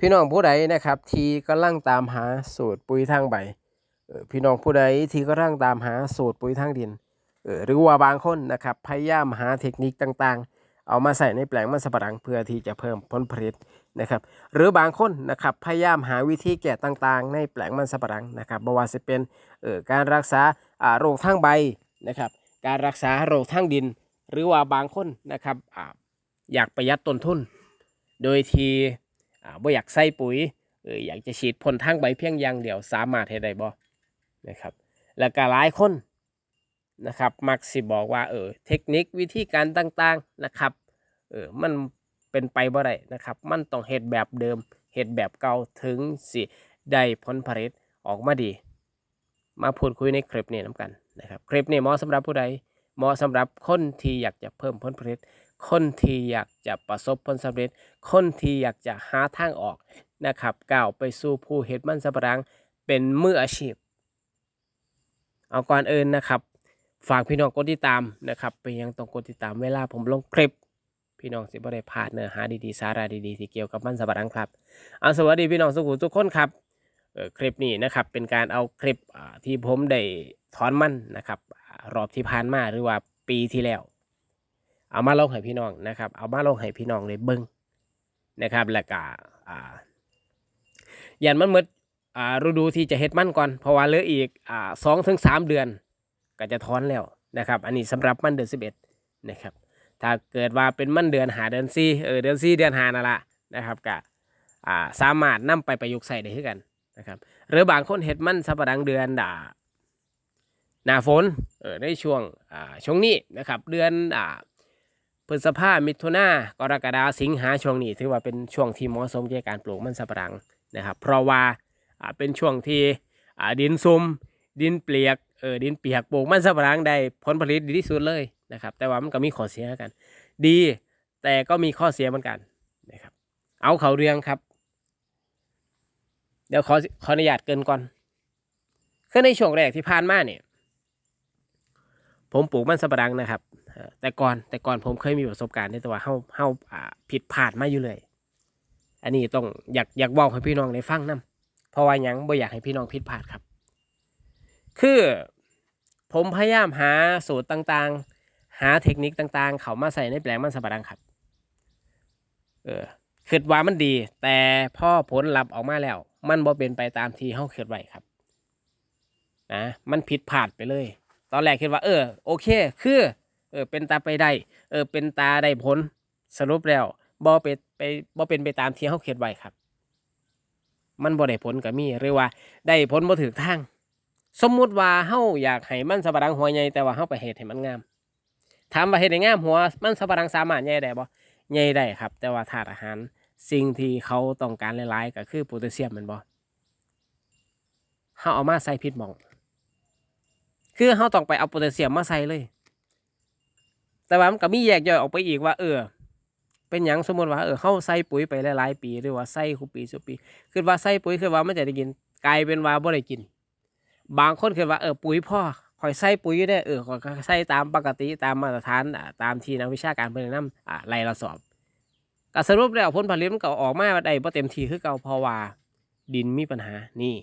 พี่น้องผู้ใดนะครับที่กำลังตามหาสูตรปุ๋ยทางใบพี่น้องผู้ใดที่กำลังตามหาสูตรปุ๋ยทางดินหรือว่าบางคนนะครับพยายามหาเทคนิคต่างๆ เอามาใส่ในแปลงมันสำปะหลังเพื่อที่จะเพิ่มผลผลิตนะครับ หรือบางคนนะครับพยายามหาวิธีแก้ต่างๆ ในแปลงมันสำปะหลังนะครับบ่ว่าจะเป็นเอ่อการรักษาโรคทางใบนะครับ การรักษาโรคทางดิน หรือว่าบางคนนะครับออยากประหยัดต้นทุน โดยที่ บ่อยากใส่ปุ๋ยเอออยากจะฉีดพ่นทางใบเพียงอย่างเดียวสามารถให้ได้บ่นะครับแล้วก็หลายคนนะครับมักสิบอกว่าเออเทคนิควิธีการต่างๆนะครับเออมันเป็นไปบ่ได้นะครับ มันต้องเฮ็ดแบบเดิมเฮ็ดแบบเก่าถึงสิได้ผลผลิตออกมาดี มาพูดคุยในคลิปนี้นํกันนะครับคลิปนี้เหมาะสำหรับผู้ใดเหมาะสำหรับคนที่อยากจะเพิ่มผลผลิต คนที่อยากจะประสบผลสำเร็จ คนที่อยากจะหาทางออกนะครับก้าวไปสู่ผู้เฮ็ดมันสำปะหลังเป็นมืออาชีพ เอาก่อนอื่นนะครับ ฝากพี่น้องกดติดตามนะครับไปยังต้องกดติดตามเวลาผมลงคลิป พี่น้องสิบ่ได้พลาดเนื้อหาดีๆสาระดีๆที่เกี่ยวกับมันสำปะหลังครับเอาสวัสดีพี่น้องสุขุทุกคนครับเออคลิปนี้นะครับเป็นการเอาคลิปอ่าที่ผมได้ถอนมันนะครับรอบที่ผ่านมาหรือว่าปีที่แล้ว เอามาลงให้พี่น้องนะครับ เอามาลงให้พี่น้องได้เบิ่งนะครับแล้วก็อ่ายันมันหมดอ่าฤดูที่จะเฮ็ดมันก่อน เพราะว่าเหลืออีกอ่าสองถึงสามเดือน ก็จะถอนแล้วนะครับ อันนี้สำหรับมันเดือนสิบเอ็ดนะครับ ถ้าเกิดว่าเป็นมันเดือนหาเดือนสี่เออเดือนสี่เดือนหานั่นละนะครับก็อ่าสามารถนำไปประยุกต์ใส่ได้คือกันนะครับหรือบางคนเฮ็ดมันสับปะรังเดือนด่าหน้าฝนเออในช่วงอ่าช่วงนี้นะครับเดือนอ่า พฤษภามิถุนากรกฎาสิงหาช่วงนี้ ถือว่าเป็นช่วงที่เหมาะสมแก่การปลูกมันสำปะหลังนะครับ เพราะว่าเป็นช่วงที่ดินซุมดินเปียกเออดินเปียกปลูกมันสำปะหลังได้ผลผลิตดีที่สุดเลยนะครับ แต่ว่ามันก็มีข้อเสียกัน ดี แต่ก็มีข้อเสียเหมือนกันนะครับ เอาเขาเรียงครับ เดี๋ยวขอขออนุญาตเกินก่อนคือในช่วงแรกที่ผ่านมาเนี่ยผมปลูกมันสำปะหลังนะครับ แต่ก่อนแต่ก่อนผมเคยมีประสบการณ์ในตัวาเฮาเฮาผิดพลาดมาอยู่เลย อันนี้ต้องอยากอยากบอกให้พี่น้องได้ฟังนํเพราะว่ายังบ่อยากให้พี่น้องผิดพลาดครับ คือผมพยายามหาสูตรต่างๆ หาเทคนิคต่างๆ เขามาใส่ในแปลงมันสำปะหลังครับ เออคิดว่ามันดี แต่พอผลลัพธ์ออกมาแล้ว มันบ่เป็นไปตามที่เฮาคิดไว้ครับ นะ มันผิดพลาดไปเลย ตอนแรกคิดว่า เออ โอเค คือ ออเป็นตาไปได้ เออ เป็นตาได้ผลสรุปแล้วบ่เป็นไปบ่เป็นไปตามที่เฮาคิดไว้ครับ มันบ่ได้ผลก็มีหรือว่าได้ผลบ่ถูกทาง สมมุติว่าเฮาอยากให้มันสับปะหลังหัวใหญ่แต่ว่าเฮาไปเฮ็ดให้มันงาม ถามว่าเฮ็ดให้งามหัวมันสับปะหลังสามารถใหญ่ได้บ่ใหญ่ได้ครับ แต่ว่าธาตุอาหารสิ่งที่เขาต้องการหลายๆ ก็คือโพแทสเซียมแม่นบ่เฮาเอามาใส่ผิดหม่อง คือเฮาต้องไปเอาโพแทสเซียมมาใส่เลย แต่ว่ามันก็มีแยกย่อยออกไปอีกว่า เออ เป็นหยังสมมติว่าเออเฮาใส่ปุ๋ยไปหลายๆปีหรือว่าใส่คุปีสุปี คือว่าใส่ปุ๋ยคือว่ามันจะได้กินกลายเป็นว่าบ่ได้กิน บางคนคือว่าเออปุ๋ยพ่อข่อยใส่ปุ๋ยได้เออข่อยใส่ตามปกติตามมาตรฐานอ่าตามที่นักวิชาการเพิ่นแนะนำอ่าไล่ละสอบก็สรุปแล้วผลผลิตมันก็ออกมาได้บ่เต็มที่คือเก่าเพราะว่าดินมีปัญหานี่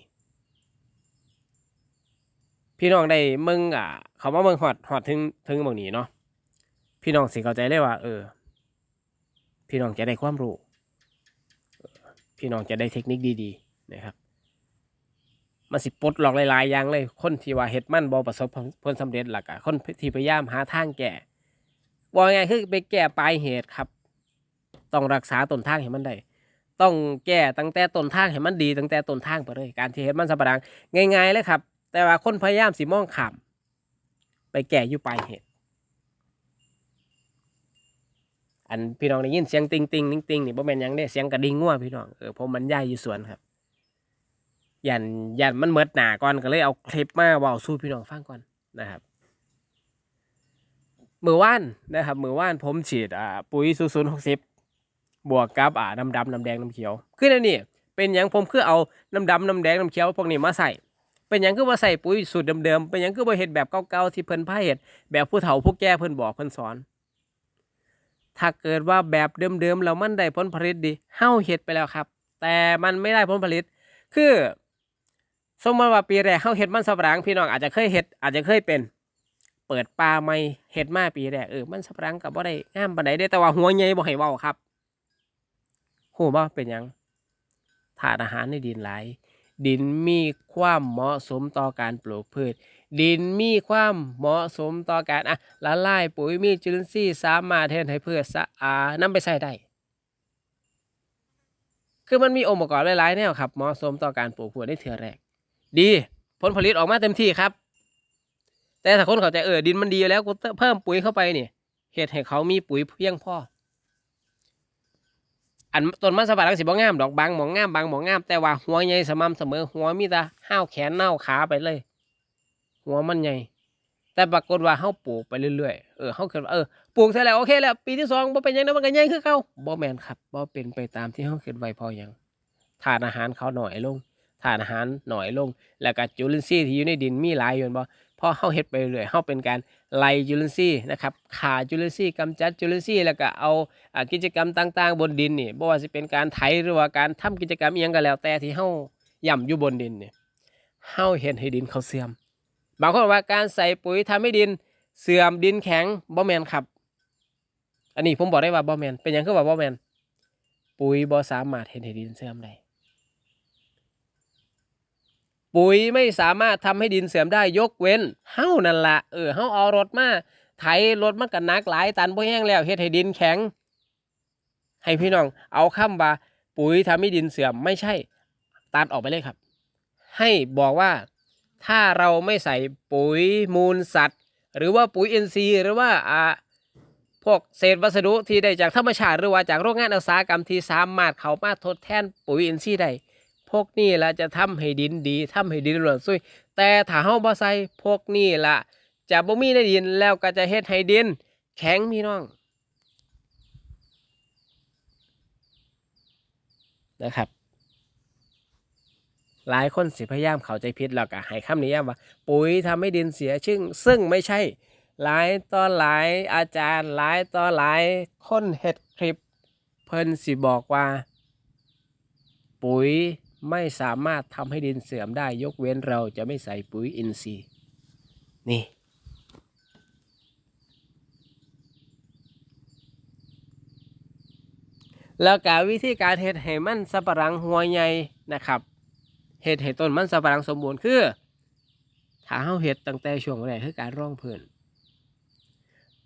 พี่น้องได้มืองอ่าเขามาเมืองฮอดฮอดถึงถึงหม่องนี้เนาะ พี่น้องสิเข้าใจเลยว่า เออ พี่น้องจะได้ความรู้พี่น้องจะได้เทคนิคดีๆนะครับมันสิปลดลอกหลายๆอย่างเลย คนที่ว่าเฮ็ดมันบ่ประสบผลสำเร็จหลักอะคนที่พยายามหาทางแก้ว่าไงคือไปแก้ปลายเหตุครับ ต้องรักษาต้นทางให้มันได้ต้องแก้ตั้งแต่ต้นทางให้มันดีตั้งแต่ต้นทางไปเลย การที่เฮ็ดมันสับปะหลังง่ายๆเลยครับ แต่ว่าคนพยายามสิมองข้ามไปแก้อยู่ปลายเหตุ อันพี่น้องได้ยินเสียงติงติงติงติงนี่บ่แม่นหยังเด้เสียงกระดิ่งงัวพี่น้องเออผมบรรยายอยู่สวนครับยันยันมันเมิดหนาก่อนก็เลยเอาคลิปมาเว้าสู่พี่น้องฟังก่อนนะครับมือว่านนะครับมือว่านผมฉีดอ่าปุ๋ยศูนย์หกสิบบวกกับอ่าน้ำดำน้ำแดงน้ำเขียวคืออันนี้เป็นยังผมคือเอาน้ำดำน้ำแดงน้ำเขียวพวกนี้มาใส่เป็นยังคือว่าใส่ปุ๋ยสูตรเดิมๆเป็นยังคือว่าเฮ็ดแบบเก่าๆที่เพิ่นพาเฮ็ดแบบผู้เฒ่าผู้แก่เพิ่นบอกเพิ่นสอน ถ้าเกิดว่าแบบเดิมๆแล้วมันได้ผลผลิตดีเฮาเฮ็ดไปแล้วครับ แต่มันไม่ได้ผลผลิต คือ สมมติว่าปีแรกเขาเห็ดมันสำปะหลังพี่น้องอาจจะเคยเห็ดอาจจะเคยเป็น เปิดปลาไม่เห็ดมาปีแรกเออมันสำปะหลังกับบ่าได้งามปานใดได้แต่ว่าหัวใหญ่บ่ให้เว้าครับโหบ่เป็นยังถาดอาหารในดินหลายดินมีความเหมาะสมต่อการปลูกพืช ดินมีความเหมาะสมต่อการอะละลายปุ๋ยมีจุลินทรีย์สามารถเฮ็ดให้พืชสะอาดนำไปใช้ได้คือมันมีองค์ประกอบหลายๆแนวครับเหมาะสมต่อการปลูกพืชในเทือแรก ดี ผลผลิตออกมาเต็มที่ครับ แต่ถ้าคนเขาใจเออดินมันดีแล้วกูเพิ่มปุ๋ยเข้าไปเนี่ยเฮ็ดให้เขามีปุ๋ยเพียงพออันต้นมันสำปะหลังสิบ่งามดอกบางหมองงามบางหมองงามแต่ว่าหัวใหญ่สม่ำเสมอหัวมีแต่ห้าวแขนเน่าขาไปเลย หัวมันใหญ่แต่ปรากฏว่าเฮาปลูกไปเรื่อยๆ เออเฮาคิดว่าเออปลูกเสร็จแล้วโอเคแล้วปีที่สองบ่เป็นยังนะมันก็ใหญ่คือเก่าบ่แมนครับบ่เป็นไปตามที่เฮาคิดไว้พอหยังทานอาหารเขาหน่อยลงทานอาหารหน่อยลง แล้วก็จุลินทรีย์ที่อยู่ในดินมีหลายอยู่บ่พอเฮาเฮ็ดไปเรื่อยเฮาเป็นการไล่จุลินทรีย์นะครับขาจุลินทรีย์กำจัดจุลินทรีย์แล้วก็เอากิจกรรมต่าง ๆ บนดินนี่บ่ว่าสิเป็นการไถหรือว่าการทำกิจกรรมอีหยังก็แล้วแต่ที่เฮาย่ำอยู่บนดินนี่เฮาเฮ็ดให้ดินเขาเสื่อม บางคนบอกว่าการใส่ปุ๋ยทำให้ดินเสื่อมดินแข็งบ่แมนครับ อันนี้ผมบอกได้ว่าบ่แมนเป็นหยังคือว่าบ่แมนปุ๋ยบ่สามารถเฮ็ดให้ดินเสื่อมได้ปุ๋ยไม่สามารถทำให้ดินเสื่อมได้ยกเว้นเฮ้านั่นละเออเฮ้าเอารถมาไถรถมันก็หนักหลายตันบ่แห้งแล้วเฮ็ดให้ดินแข็ง ให้พี่น้อง เอาคำว่าปุ๋ยทำให้ดินเสื่อมไม่ใช่ตัดออกไปเลยครับ ให้บอกว่า ถ้าเราไม่ใส่ปุ๋ยมูลสัตว์ หรือว่าปุ๋ยอินทรีย์หรือว่าอ่าพวกเศษวัสดุที่ได้จากธรรมชาติหรือว่าจากโรงงานอุตสาหกรรมที่สามารถเขามาทดแทนปุ๋ยอินทรีย์ได้พวกนี้ละจะทำให้ดินดีทำให้ดินหลวนซุยแต่ถ้าเฮาบ่ใส่พวกนี้ละจะบ่มีในดินแล้วก็จะเฮ็ดให้ดิน แข็งพี่น้องนะครับ หลายคนสิพยายามเข้าใจผิดแล้วก็ให้คำนิยามว่า ปุ๋ยทำให้ดินเสียซึ่งซึ่งไม่ใช่ หลายต่อหลายอาจารย์ หลายต่อหลายคนเฮ็ดคลิป เพิ่นสิบอกว่า ปุ๋ยไม่สามารถทำให้ดินเสื่อมได้ยกเว้นเราจะไม่ใส่ปุ๋ยอินทรีย์นี่แล้วการวิธีการเฮ็ดให้มันสับปะหลังหัวใหญ่นะครับ เฮ็ดให้ต้นมันสับปะหลังสมบูรณ์คือถ้าเฮาเฮ็ดตั้งแต่ช่วงแรกคือการร่องพื้น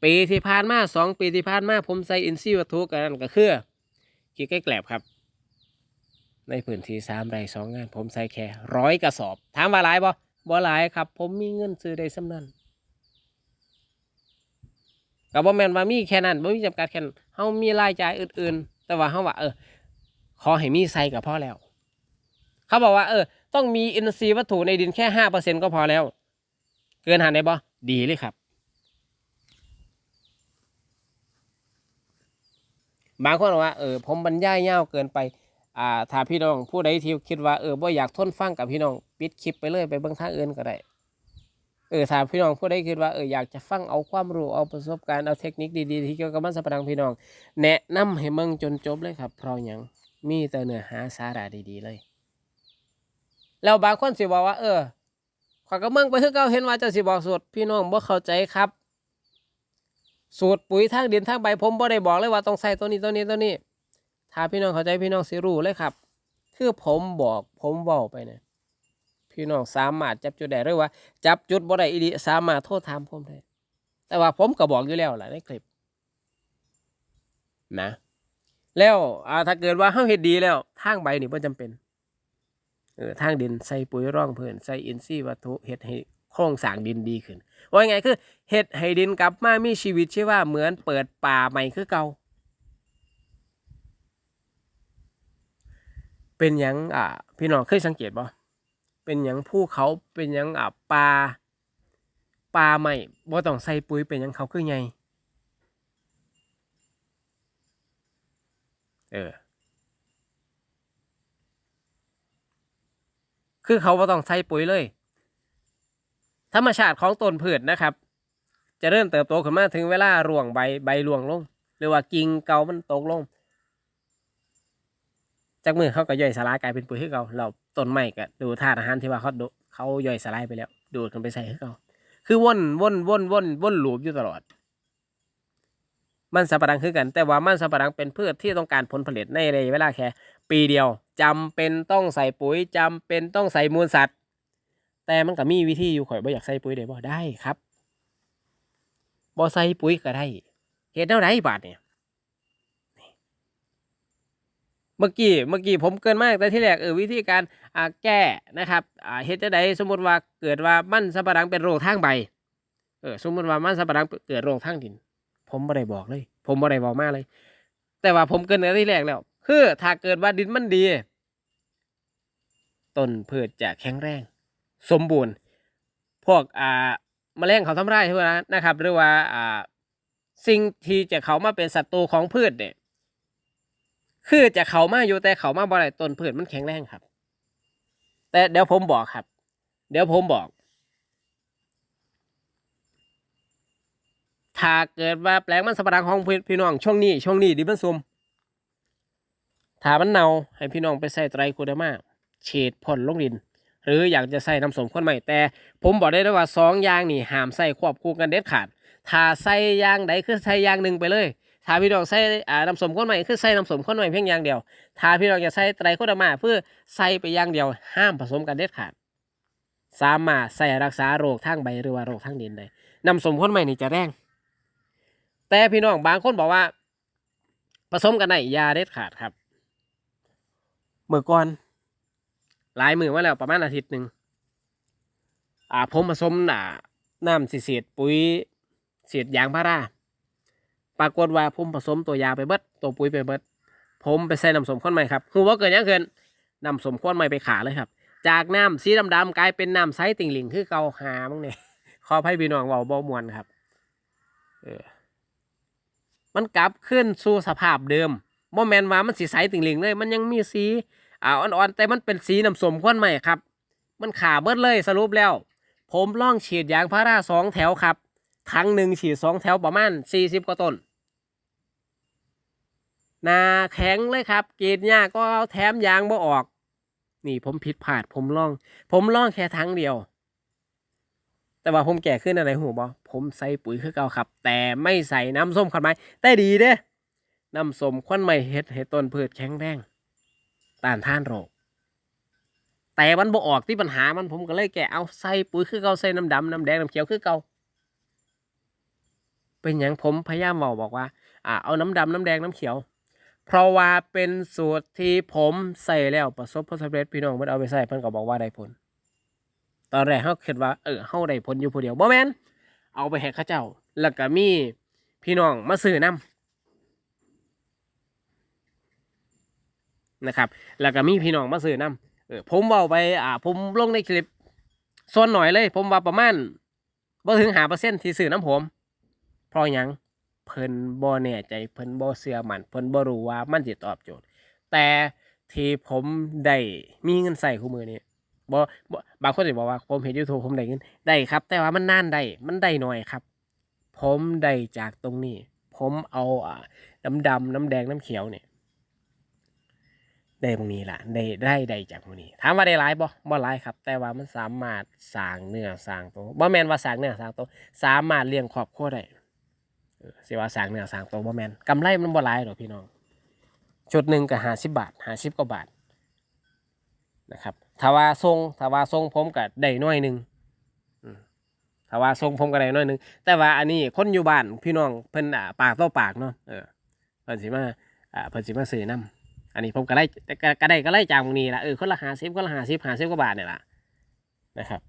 ปีที่ผ่านมาสองปีที่ผ่านมาผมใส่อินทรีวัตถุกันนั่นก็คือขี้ไก่แกลบครับ ในพื้นที่สามไร่สองงาน ผมใส่แค่ร้อยกระสอบ ถามว่าหลายบ่บ่หลายครับ ผมมีเงินซื้อได้สำนั้นก็บ่แมนว่ามีแค่นั้นบ่มีจำกัดแค่นั้นเฮามีรายจ่ายอื่น ๆ แต่ว่าเฮาว่าเออขอให้มีใส่ก็พอแล้ว เขาบอกว่าเออ ต้องมีอินทรีย์วัตถุในดินแค่ห้าเปอร์เซ็นก็พอแล้ว เกินหันได้บ่ดีเลยครับ บางคนบอกว่าเออผมบรรยายยาวเกินไป อ่าถ้าพี่น้องผู้ใดที่คิดว่าเออบ่อยากทนฟังกับพี่น้องปิดคลิปไปเลยไปเบิ่งทางอื่นก็ได้เออถ้าพี่น้องผู้ใดคิดว่าเอออยากจะฟังเอาความรู้เอาประสบการณ์เอาเทคนิคดีๆที่เกี่ยวกับมันสัปดังพี่น้อง แนะนำให้เบิ่งจนจบเลยครับ เพราะยังมีแต่เนื้อหาสาระดีๆเลย แล้วบางคนสิบอกว่า เออข้อยก็เมืองไปคือเก่าเห็นว่าเจะสิบอกสูตรพี่น้องบ่เข้าใจครับ สูตรปุ๋ยทางดินทางใบผมบ่ได้บอกเลยว่าต้องใส่ตัวนี้ตัวนี้ตัวนี้ ถ้าพี่น้องเข้าใจพี่น้องสิรู้เลยครับ คือผมบอกผมเว้าไปเนี่ยพี่น้องสามารถจับจุดได้หรือว่า จับจุดบ่ได้อีดีสามารถโทษถามผมได้แต่ว่าผมก็บอกอยู่แล้วแหละในคลิป นะ แล้วถ้าเกิดว่าเฮาเฮ็ดดีแล้วทางใบนี่บ่จำเป็น เออทางดินใส่ปุ๋ยร่องเพื่อนใส่อินทรีย์วัตถุเฮ็ดให้โครงสร้างดินดีขึ้นว่าไงคือเฮ็ดให้ดินกลับมามีชีวิตใชีว่าเหมือนเปิดป่าใหม่คือเก่าเป็นหยังอ่าพี่น้องเคยสังเกตบ่เป็นหยังภูเขาเป็นหยังอ่าป่าป่าใหม่บ่ต้องใส่ปุ๋ยเป็นหยังเขาคือไงเออ คือเขาบ่ต้องใส่ปุ๋ยเลย ธรรมชาติของต้นพืชนะครับ จะเริ่มเติบโตขึ้นมาถึงเวลาร่วงใบใบร่วงลง หรือว่ากิ่งเก่ามันตกลง จากมือเขาก็ย่อยสลายกลายเป็นปุ๋ยให้เขาเราต้นไม้ก็ดูธาตุอาหารที่ว่าเขาดูเขาย่อยสลายไปแล้ว ดูดกันไปใส่ให้เขาคือว่นว่นว่นว่นว่นหลูปอยู่ตลอด มันสับปะรังคือกัน แต่ว่ามันสับปะรังเป็นพืชที่ต้องการผลผลิตในระยะเวลาแค่ ปีเดียวจำเป็นต้องใส่ปุ๋ยจำเป็นต้องใส่มูลสัตว์ แต่มันก็มีวิธีอยู่ข่อยบ่อยากใส่ปุ๋ยได้บ่ได้ครับบ่ใส่ปุ๋ยก็ได้เฮ็ดแนวไหนบาดเนี่ยเมื่อกี้เมื่อกี้ผมเกินมากแต่ที่แรกเออวิธีการแก้นะครับเฮ็ดจังไดสมมติว่าเกิดว่ามันสับปะรังเป็นโรคทางใบเออสมมติว่ามันสับปะรังเกิดโรคทางดิน ผมบ่ได้บอกเลย ผมบ่ได้บอกมากเลย แต่ว่าผมเกินในที่แรกแล้ว คือถ้าเกิดว่าดินมันดีต้นพืชจะแข็งแรง สมบูรณ์ พวกอ่าแมลงเขาทำร้ายใช่ไหมนะครับ หรือว่าอ่าสิ่งที่จะเขามาเป็นศัตรูของพืชเนี่ยคือจะเขามาอยู่แต่เขามาบ่ได้ต้นพืชมันแข็งแรงครับ แต่เดี๋ยวผมบอกครับ เดี๋ยวผมบอก ถ้าเกิดว่าแปลงมันสปะหลังของพี่พี่น้องช่วงนี้ช่วงนี้ดิมันซุม ถ้ามันเน่าให้พี่น้องไปใส่ไตรโคเดมาฉีดพ่นลงดิน หรืออยากจะใส่น้ำสมข้นใหม่แต่ผมบอกได้เลยว่าสองอย่างนี่ห้ามใส่ควบคู่กันเด็ดขาดถ้าใส่อย่างใดคือใส่อย่างหนึ่งไปเลยถ้าพี่น้องใส่น้ำสมข้นใหม่คือใส่น้ำสมข้นใหม่เพียงอย่างเดียวถ้าพี่น้องจะใส่ไตรโคเดมาเพื่อใส่ไปอย่างเดียว ห้ามผสมกันเด็ดขาดสามารถใส่รักษาโรคทางใบหรือว่าโรคทางดินได้น้ำสมข้นใหม่นี่จะแรงแต่พี่น้องบางคนบอกว่าผสมกันได้ยาเด็ดขาดครับ เมื่อก่อน หลายมือมาแล้วประมาณอาทิตย์หนึ่งอ่าผมผสมอ่าน้ำสีเสียดปุ๋ยเสียางพาราปรากฏว่าผมผสมตัวยาไปเบิดตัวปุ๋ยไปเบิด ผมไปใส่น้ำสมข้นใหม่ครับคือว่าเกิดยังเกินน้ำสมข้นใหม่ไปขาเลยครับ จากน้ำสีดำๆกลายเป็นน้ำใสติ่งหลิงคือเกาหามั้งเนี่ยขอให้พี่น้องเว่าบ่มวนครับ เออ มันกลับขึ้นสู่สภาพเดิมโมแมนว่ามันสีใสติ่งหลิงเลย มันยังมีสี อ่าอ่อนๆแต่มันเป็นสีน้ำส้มข้นใหม่ครับ มันขาเบิดเลยสรุปแล้ว ผมล่องฉีดยางพาราสองแถวครับถังหนึ่งฉีดสองแถวประมาณสี่สิบกว่าต้นนาแข็งเลยครับกรีดหญ้าก็แถมยางบ่ออก นี่ผมผิดพลาดผมล่อง ผมล่องแค่ทั้งเดียว แต่ว่าผมแก่ขึ้นอะไรหูบอผมใส่ปุ๋ยคือเก่าครับ แต่ไม่ใส่น้ำส้มขวัญไม้แต่ดีเด้น้ำส้มขวัญไม้เฮ็ดให้ต้นพืชแข็งแรง ต้านทานโรค แต่มันบ่ออกที่ปัญหามันผมก็เลยแกเอาใส่ปุ๋ยคือเก่าใส่น้ำดำน้ำแดงน้ำเขียวคือเก่าเป็นอย่างผมพยายามบอกบอกว่าอ่าเอาน้ำดำน้ำแดงน้ำเขียว เพราะว่าเป็นสูตรที่ผมใส่แล้วประสบผลสำเร็จพี่น้องเพิ่นเอาไปใส่เพิ่นก็บอกว่าได้ผล ตอนแรกเขาคิดว่าเออเฮาได้ผลอยู่ผู้เดียวบ่แม่นเอาไปให้เขาเจ้า แล้วก็มีพี่น้องมาซื้อนํ นะครับแล้วก็มีพี่น้องมาซื้อนํเออผมเว้าไปอ่าผมลงในคลิปส่วนหน่อยเลย ผมว่าประมาณบ่ถึง5%ที่ซื้อน้ำผม เพราะยังเพิ่นบ่แน่ใจเพิ่นบ่เชื่อมันเพิ่นบ่รู้ว่ามันสิตอบโจทย์ แต่ที่ผมได้มีเงินใส่คู่มือนี้บ่บ่บางคนสิบอกว่าผมเห็น YouTube ผมได้เงินได้ครับ แต่ว่ามันนานได้มันได้หน้อยครับ ผมได้จากตรงนี้ ผมเอาอ่าน้ำดำน้ำแดงน้ำเขียวเนี่ย ได้ตรงนี้ล่ะได้ได้ได้จากตรงนี้ถามว่าได้หลายบ่บ่หลายครับ แต่ว่ามันสามารถสร้างเนื้อสร้างตัวบ่แมนว่าสร้างเนื้อสร้างตัวสามารถเลี้ยงครอบครัวได้เออสิว่าสร้างเนื้อสร้างตัวบ่แมนกำไรมันบ่หลายหรอกพี่น้องชุดหนึ่งก็ห้าสิบบาทห้าสิบกว่าบาทนะครับถ้าว่าทรงถ้าว่าทรงผมก็ได้น้อยหนึ่งถ้าว่าทรงผมก็ได้น้อยหนึ่งแต่ว่าอันนี้คนอยู่บ้านพี่น้องเพิ่นอ่าปากต่อปากเนาะเออเพิ่นสิมาอ่าเพิ่นสิมาซื้อนํ อันนี้ผมก็ได้ก็ได้ก็ได้จากตรงนี้ละเออคนละหาสิบคนละหาสิบหาสิบกว่าบาทเนี่ยละนะครับ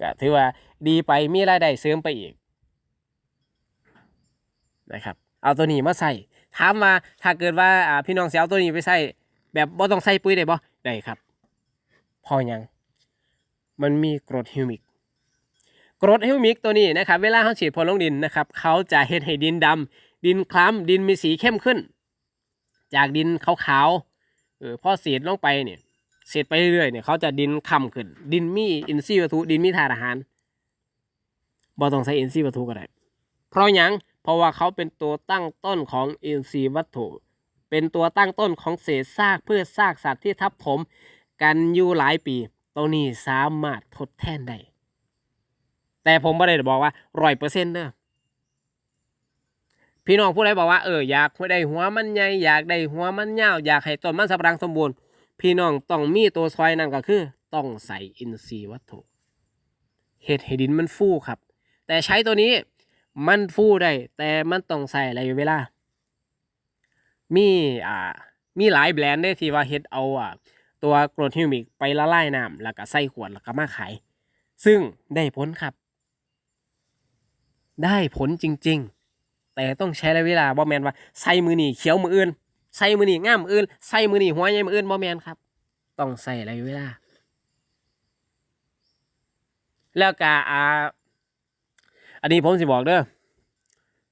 ก็ถือว่าดีไปมีรายได้เสริมไปอีกนะครับเอาตัวนี้มาใส่ถามว่าถ้าเกิดว่าพี่น้องสิเซลตัวนี้ไปใส่แบบบ่ต้องใส่ปุ๋ยได้บ่ได้ครับ พอหยังมันมีกรดฮิวมิกกรดฮิวมิกตัวนี้นะครับ เวลาเขาฉีดพ่นลงดินนะครับ เขาจะเฮ็ดให้ดินดำดินคล้ำดินมีสีเข้มขึ้น จากดินขาวๆเออพอเสียดลงไปเนี่ยเสียดไปเรื่อยๆเนี่ยเขาจะดินค่ำขึ้น ดินมีอินทรีย์วัตถุดินมีธาตุอาหารบ่ต้องใส่อินทรีย์วัตถุก็ได้เพราะยังเพราะว่าเขาเป็นตัวตั้งต้นของอินทรีย์วัตถุ เป็นตัวตั้งต้นของเศษซากพืชซากสัตว์ที่ทับถมกันอยู่หลายปีตัวนี้สามารถทดแทนได้แต่ผมไม่ได้บอกว่าร้อยเปอร์เซ็นต์เด้อ พี่น้องผู้ใดบอกว่าเอออยากได้หัวมันใหญ่อยากได้หัวมันยาวอยากให้ต้นมันสับปะรังสมบูรณ์ พี่น้องต้องมีตัวซอยนั่นก็คือ ต้องใส่อินทรีย์วัตถุเห็ดให้ดินมันฟูครับ แต่ใช้ตัวนี้มันฟูได้ แต่มันต้องใส่อะไรเวลา มีอ่ามีหลายแบรนด์ได้ที่ว่าเฮ็ดเอาอ่าตัวกรดฮิวมิกไปละลายน้ำแล้วก็ใส่ขวดแล้วก็มาขาย ซึ่งได้ผลครับ ได้ผลจริง ๆ แต่ต้องใช้ระยะเวลาบ่แมนว่าใส่มือนี่เขียวมืออื่นใส่มือนี่ง่ามมืออื่นใส่มือนี่หัวใหญ่มืออื่นบ่แมนครับ ต้องใส่ระยะเวลา แล้วก็อ่าอันนี้ผมสิบอกเด้อ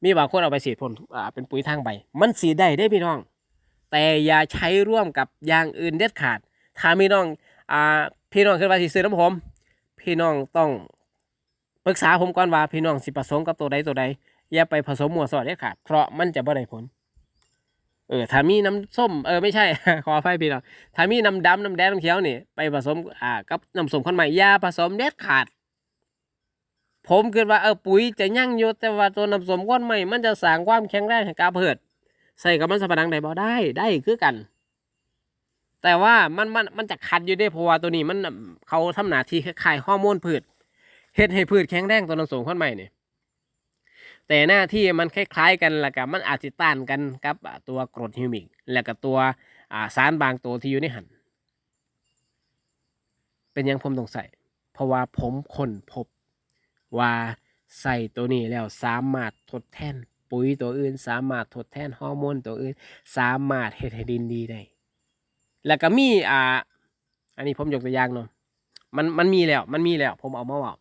มีบางคนเอาไปสีดพ่นอ่าเป็นปุ๋ยทางใบ มันสีได้ได้พี่น้อง แต่อย่าใช้ร่วมกับอย่างอื่นเด็ดขาด ถ้าพี่น้องอ่าพี่น้องขึ้นมาสิซื้อน้ำผม พี่น้องต้องปรึกษาผมก่อนว่าพี่น้องสิผสมกับตัวใดตัวใด อย่าไปผสมมัวสอดเด็ดขาดเพราะมันจะบ่ได้ผล เออถ้ามีน้ำส้มเออไม่ใช่ ขออภัยพี่น้องถ้ามีน้ำดำน้ำแดงน้ำเขียวนี่ไปผสมอ่ากับน้ำส้มคนใหม่อย่าผสมเด็ดขาด ผมคิดว่าเออปุ๋ยจะยั่งยู่แต่ว่าตัวน้ำส้มก้อนใหม่มันจะสร้างความแข็งแรงให้กาเพิด ใส่กับมันสับปะรังได้บ่ได้ได้คือกันแต่ว่ามันมันมันจะขัดอยู่ได้เพราะว่าตัวนี้มันเขาทำหน้าที่คล้ายๆฮอร์โมนพืชเฮ็ดให้พืชแข็งแรงตัวน้ำส้มก้นใหม่นี่ แต่หน้าที่มันคล้ายๆกันแล้วก็มันอาจจะต้านกันกับตัวกรดฮิวมิก แล้วก็ตัวสารบางตัวที่อยู่ในหัน เป็นยังผมต้องใส่เพราะว่าผมค้นพบว่าใส่ตัวนี้แล้วสามารถทดแทน ปุ๋ยตัวอื่น สามารถทดแทนฮอร์โมนตัวอื่น สามารถเฮ็ดให้ดินดีได้แล้วก็มีอ่า อันนี้ผมยกตัวอย่างเนาะมันมันมีแล้ว มันมีแล้ว ผมเอามาบอก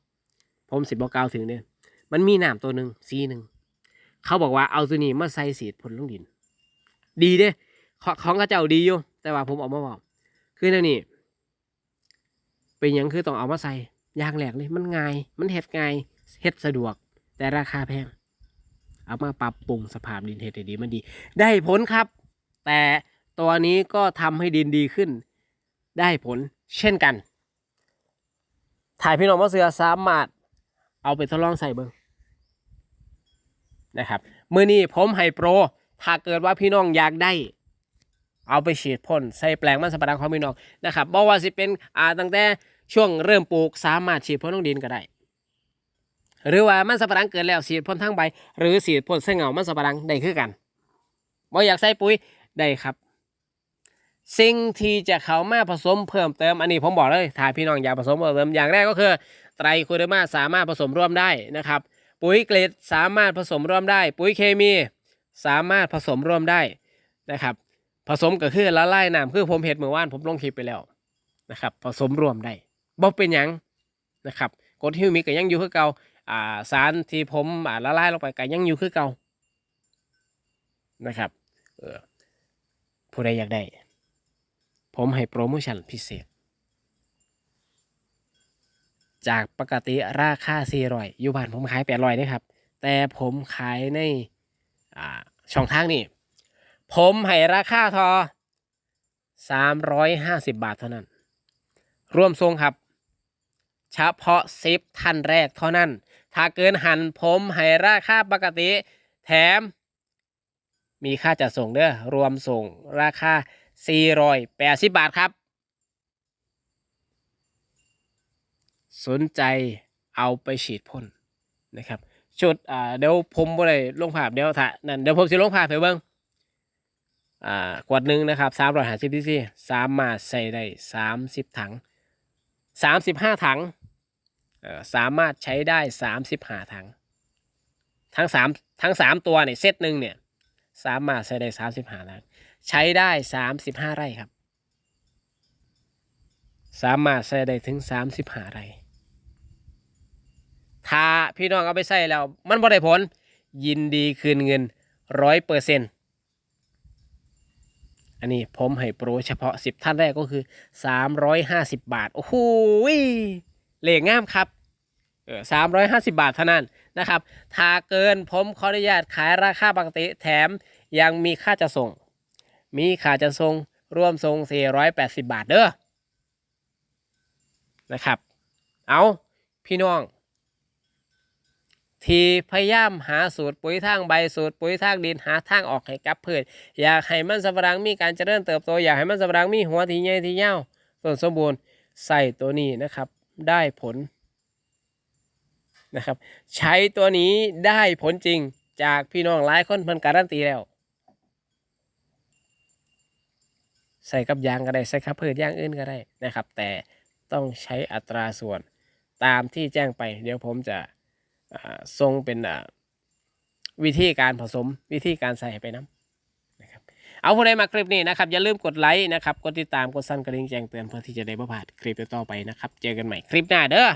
ผมสิบบอกกล่าวถึงเนี่ย มันมีน้ำตัวหนึ่งสีหนึ่ง เขาบอกว่าเอาตัวนี้มาใส่สีดพ่นลงดิน ดีเด้ของกระเจ้าดีอยู่ แต่ว่าผมเอามาบอกคือแนวนี้เป็นหยังคือต้องเอามาใส่ยางแรกเลยมันง่าย มันเฮ็ดง่ายเฮ็ดสะดวก แต่ราคาแพง เอามาปรับปรุงสภาพดินเฮ็ดดีมันดี ได้ผลครับ แต่ตัวนี้ก็ทำให้ดินดีขึ้น ได้ผลเช่นกัน ถ่ายพี่น้องมาเสือสามารถเอาไปทดลองใส่เบิ้ง นะครับมือนี้ผมให้โปร ถ้าเกิดว่าพี่น้องอยากได้ เอาไปฉีดพ่นใส่แปลงมันสำปะหลังของพี่น้องนะครับบอกว่าสิเป็นอ่าตั้งแต่ช่วงเริ่มปลูกสามารถฉีดพ่นลงดินก็ได้ หรือว่ามันสำปะหลังเกิดแล้วฉีดพ่นทั้งใบ หรือฉีดพ่นเส้นเหงามันสำปะหลังได้คือกันบ่อยากใส่ปุ๋ยได้ครับ สิ่งที่จะเข้ามาผสมเพิ่มเติมอันนี้ผมบอกเลยถ้าพี่น้องอยากผสมเพิ่มเติมอย่างแรกก็คือ ไตรโคเดมาสามารถผสมร่วมได้นะครับ ปุ๋ยเกรดสามารถผสมร่วมได้ ปุ๋ยเคมีสามารถผสมร่วมได้นะครับ ผสมก็คือละลายน้ำคือผมเห็ดเมื่อวานผมลงคลิปไปแล้วนะครับ ผสมร่วมได้บ่เป็นหยังนะครับกดฮิวมิกก็ยังอยู่คือเก่าอ่าสารที่ผมอ่าละลายลงไปก็ยังอยู่คือเก่านะครับเออผู้ใดอยากได้ ผมให้โปรโมชั่นพิเศษ จากปกติราคา400อยู่บ้านผมขาย800นะครับ แต่ผมขายในช่องทางนี้ผมให้ราคาทอ 350 บาทเท่านั้น ร่วมทรงครับ เฉพาะซิปท่านแรกเท่านั้น ถ้าเกินหันผมให้ราคาปกติ แถม มีค่าจัดส่งเด้อรวมส่งราคา480 บาทครับ สนใจเอาไปฉีดพ่นนะครับชุดอ่าเดี๋ยวผมบ่ได้ลงภาพเดี๋ยวถ้านั่นเดี๋ยวผมสิลงภาพให้เบิ่งอ่ากวดหนึ่งนะครับสามร้อยห้าสิบซีซีสามารถใส่ได้สามสิบถังสามสิบห้าถังเอ่อสามารถใช้ได้สามสิบห้าถัง ทั้งสามทั้งสามตัวเนี่ยเซตหนึ่งเนี่ยสามารถใช้ได้สามสิบห้าถัง ใช้ได้สามสิบห้าไร่ครับ สามารถใช้ได้ถึงสามสิบห้าไร่ ถ้าพี่น้องเอาไปใส่แล้ว มันบ่ได้ผล ยินดีคืนเงินร้อยเปอร์เซ็นต์อันนี้ผมให้โปรเฉพาะ 10 ท่านแรกก็คือ 350 บาท โอ้โหเหล็กงามครับเออ350บาทเท่านั้นนะครับ ถ้าเกินผมขออนุญาตขายราคาปกติแถมยังมีค่าจะส่ง มีค่าจะทรงร่วมทรง480บาทเด้อนะครับ เอาพี่น้อง ที่พยายามหาสูตรปุ๋ยทางใบสูตรปุ๋ยทางดินหาทางออกให้กับพืชอยากให้มันสำปะหลังมีการเจริญเติบโตอยากให้มันสำปะหลังมีหัวที่ใหญ่ที่ยาวต้นสมบูรณ์ใส่ตัวนี้นะครับ ได้ผลนะครับ ใช้ตัวนี้ได้ผลจริงจากพี่น้องหลายคนเพิ่นการันตีแล้ว ใส่กับยางก็ได้ใส่กับพืชอย่างอื่นก็ได้นะครับ แต่ต้องใช้อัตราส่วนตามที่แจ้งไป เดี๋ยวผมจะ ทรงเป็นวิธีการผสมวิธีการใส่ไปน้ำนะครับเอาผู้ใดมาคลิปนี้นะครับ อย่าลืมกดไลค์นะครับ กดติดตามกดสั่นกระดิ่งแจ้งเตือนเพื่อที่จะได้ไม่พลาดคลิปต่อไปนะครับ เจอกันใหม่คลิปหน้าเด้อ